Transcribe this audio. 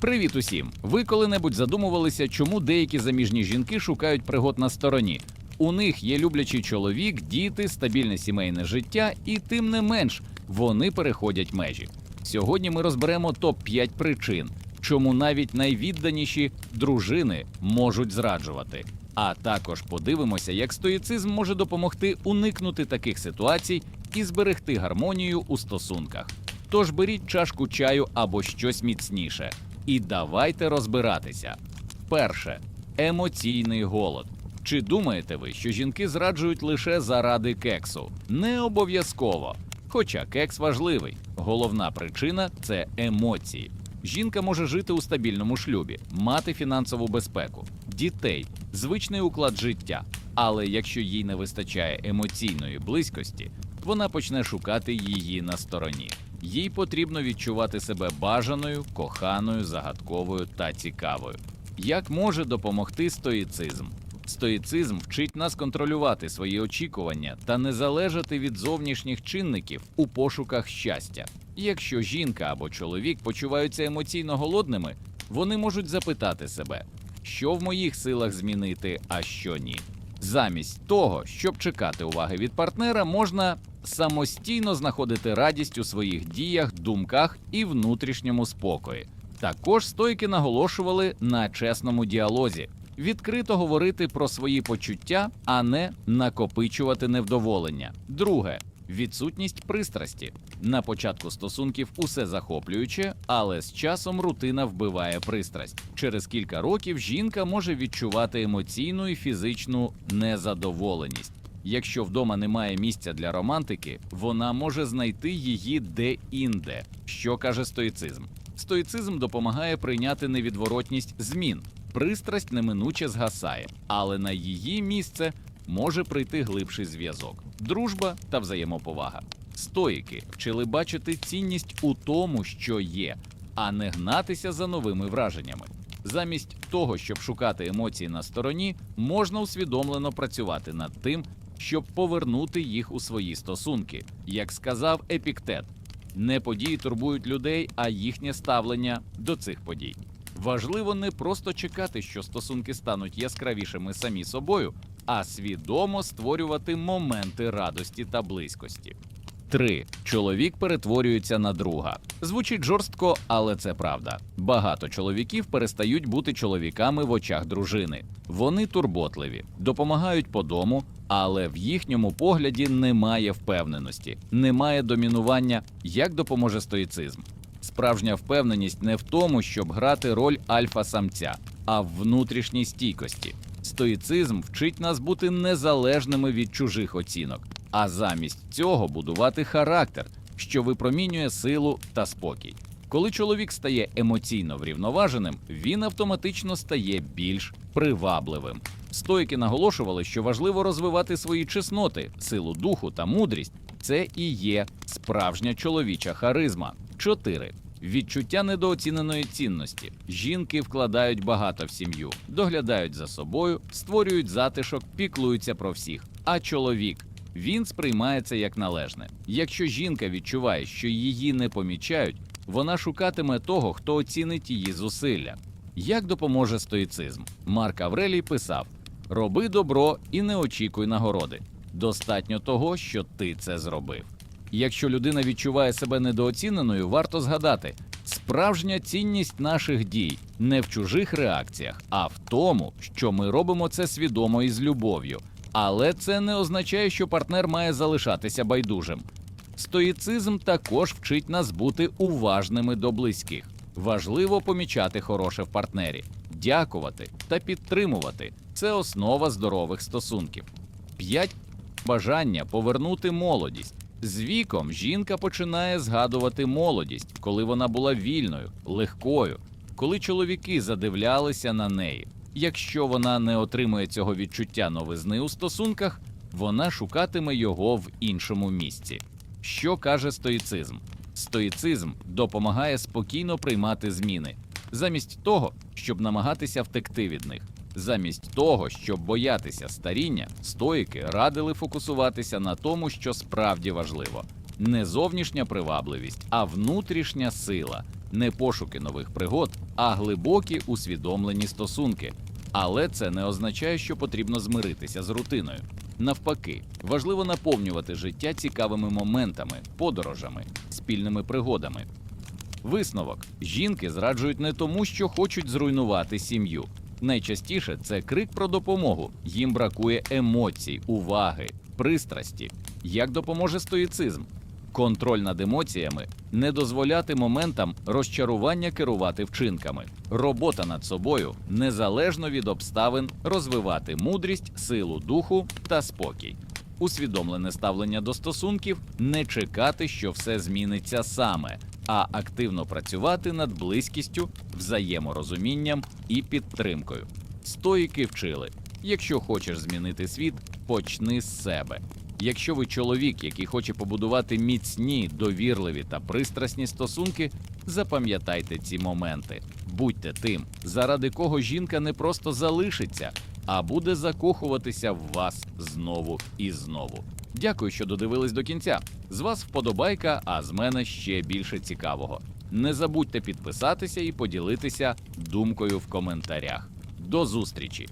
Привіт усім! Ви коли-небудь задумувалися, чому деякі заміжні жінки шукають пригод на стороні? У них є люблячий чоловік, діти, стабільне сімейне життя, і тим не менш вони переходять межі. Сьогодні ми розберемо топ 5 причин, чому навіть найвідданіші дружини можуть зраджувати. А також подивимося, як стоїцизм може допомогти уникнути таких ситуацій і зберегти гармонію у стосунках. Тож беріть чашку чаю або щось міцніше. І давайте розбиратися. Перше емоційний голод. Чи думаєте ви, що жінки зраджують лише заради кексу? Не обов'язково. Хоча кекс важливий. Головна причина це емоції. Жінка може жити у стабільному шлюбі, мати фінансову безпеку, дітей, звичний уклад життя. Але якщо їй не вистачає емоційної близькості, вона почне шукати її на стороні. Їй потрібно відчувати себе бажаною, коханою, загадковою та цікавою. Як може допомогти стоїцизм? Стоїцизм вчить нас контролювати свої очікування та не залежати від зовнішніх чинників у пошуках щастя. Якщо жінка або чоловік почуваються емоційно голодними, вони можуть запитати себе, що в моїх силах змінити, а що ні. Замість того, щоб чекати уваги від партнера, можна самостійно знаходити радість у своїх діях, думках і внутрішньому спокої. Також стойки наголошували на чесному діалозі, відкрито говорити про свої почуття, а не накопичувати невдоволення. Друге відсутність пристрасті. На початку стосунків усе захоплююче, але з часом рутина вбиває пристрасть. Через кілька років жінка може відчувати емоційну і фізичну незадоволеність. Якщо вдома немає місця для романтики, вона може знайти її де-інде. Що каже стоїцизм? Стоїцизм допомагає прийняти невідворотність змін. Пристрасть неминуче згасає, але на її місце може прийти глибший зв'язок, дружба та взаємоповага. Стоїки вчили бачити цінність у тому, що є, а не гнатися за новими враженнями. Замість того, щоб шукати емоції на стороні, можна усвідомлено працювати над тим, щоб повернути їх у свої стосунки. Як сказав Епіктет, не події турбують людей, а їхнє ставлення до цих подій. Важливо не просто чекати, що стосунки стануть яскравішими самі собою, а свідомо створювати моменти радості та близькості. 3. Чоловік перетворюється на друга. Звучить жорстко, але це правда. Багато чоловіків перестають бути чоловіками в очах дружини. Вони турботливі, допомагають по дому, але в їхньому погляді немає впевненості, немає домінування, як допоможе стоїцизм. Справжня впевненість не в тому, щоб грати роль альфа-самця, а в внутрішній стійкості. Стоїцизм вчить нас бути незалежними від чужих оцінок, а замість цього будувати характер, що випромінює силу та спокій. Коли чоловік стає емоційно врівноваженим, він автоматично стає більш привабливим. Стоїки наголошували, що важливо розвивати свої чесноти, силу духу та мудрість. Це і є справжня чоловіча харизма. 4. Відчуття недооціненої цінності. Жінки вкладають багато в сім'ю, доглядають за собою, створюють затишок, піклуються про всіх. А чоловік він сприймається як належне. Якщо жінка відчуває, що її не помічають, вона шукатиме того, хто оцінить її зусилля. Як допоможе стоїцизм? Марк Аврелій писав: роби добро і не очікуй нагороди. Достатньо того, що ти це зробив. Якщо людина відчуває себе недооціненою, варто згадати, справжня цінність наших дій не в чужих реакціях, а в тому, що ми робимо це свідомо і з любов'ю. Але це не означає, що партнер має залишатися байдужим. Стоїцизм також вчить нас бути уважними до близьких. Важливо помічати хороше в партнері, дякувати та підтримувати. Це основа здорових стосунків. 5. бажання повернути молодість. З віком жінка починає згадувати молодість, коли вона була вільною, легкою, коли чоловіки задивлялися на неї. Якщо вона не отримує цього відчуття новизни у стосунках, вона шукатиме його в іншому місці. Що каже стоїцизм? Стоїцизм допомагає спокійно приймати зміни, замість того, щоб намагатися втекти від них. Замість того, щоб боятися старіння, стоїки радили фокусуватися на тому, що справді важливо: не зовнішня привабливість, а внутрішня сила. не пошуки нових пригод, а глибокі усвідомлені стосунки. Але це не означає, що потрібно змиритися з рутиною. Навпаки, важливо наповнювати життя цікавими моментами, подорожами, спільними пригодами. Висновок: жінки зраджують не тому, що хочуть зруйнувати сім'ю. Найчастіше це крик про допомогу. Їм бракує емоцій, уваги, пристрасті. Як допоможе стоїцизм? Контроль над емоціями не дозволяти моментам розчарування керувати вчинками. Робота над собою незалежно від обставин розвивати мудрість, силу духу та спокій. Усвідомлене ставлення до стосунків не чекати, що все зміниться саме, а активно працювати над близькістю, взаєморозумінням і підтримкою. Стоїки вчили: якщо хочеш змінити світ, почни з себе. Якщо ви чоловік, який хоче побудувати міцні, довірливі та пристрасні стосунки, запам'ятайте ці моменти. Будьте тим, заради кого жінка не просто залишиться, а буде закохуватися в вас знову і знову. Дякую, що додивились до кінця. З вас вподобайка, а з мене ще більше цікавого. Не забудьте підписатися і поділитися думкою в коментарях. До зустрічі!